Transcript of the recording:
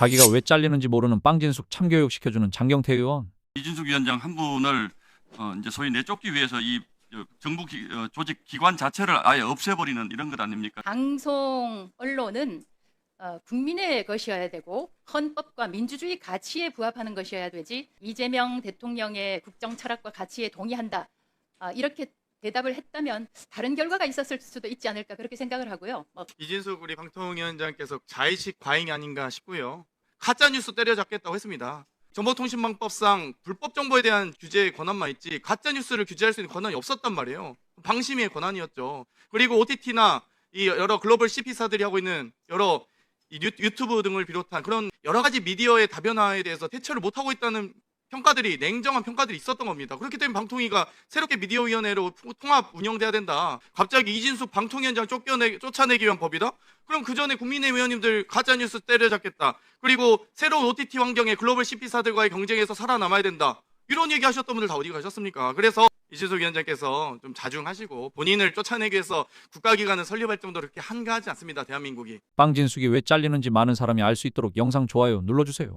자기가 왜 잘리는지 모르는 빵진숙 참교육 시켜주는 장경태 의원. 이준숙 위원장 한 분을 어, 이제 소위 내쫓기 위해서 이 어, 정부 기, 어, 조직 기관 자체를 아예 없애버리는 이런 것 아닙니까? 방송 언론은 어, 국민의 것이어야 되고 헌법과 민주주의 가치에 부합하는 것이어야 되지 이재명 대통령의 국정 철학과 가치에 동의한다 아, 이렇게 대답을 했다면 다른 결과가 있었을 수도 있지 않을까 그렇게 생각을 하고요. 뭐 이진숙 우리 방통위원장께서 자의식 과잉이 아닌가 싶고요. 가짜 뉴스 때려잡겠다고 했습니다. 정보통신망법상 불법 정보에 대한 규제의 권한만 있지 가짜 뉴스를 규제할 수 있는 권한이 없었단 말이에요. 방심의 권한이었죠. 그리고 OTT나 이 여러 글로벌 CP사들이 하고 있는 여러 이 유- 유튜브 등을 비롯한 그런 여러 가지 미디어의 다변화에 대해서 대처를 못 하고 있다는 평가들이 냉정한 평가들이 있었던 겁니다. 그렇기 때문에 방통위가 새롭게 미디어위원회로 통합 운영돼야 된다. 갑자기 이진숙 방통위원장 쫓겨내, 쫓아내기 위한 법이다? 그럼 그 전에 국민의 의원님들 가짜 뉴스 때려잡겠다. 그리고 새로운 OTT 환경에 글로벌 CP사들과의 경쟁에서 살아남아야 된다. 이런 얘기 하셨던 분들 다 어디 가셨습니까? 그래서 이진숙 위원장께서 좀 자중하시고 본인을 쫓아내기 위해서 국가기관을 설립할 정도로 그렇게 한가하지 않습니다. 대한민국이. 빵진숙이 왜 잘리는지 많은 사람이 알 수 있도록 영상 좋아요 눌러주세요.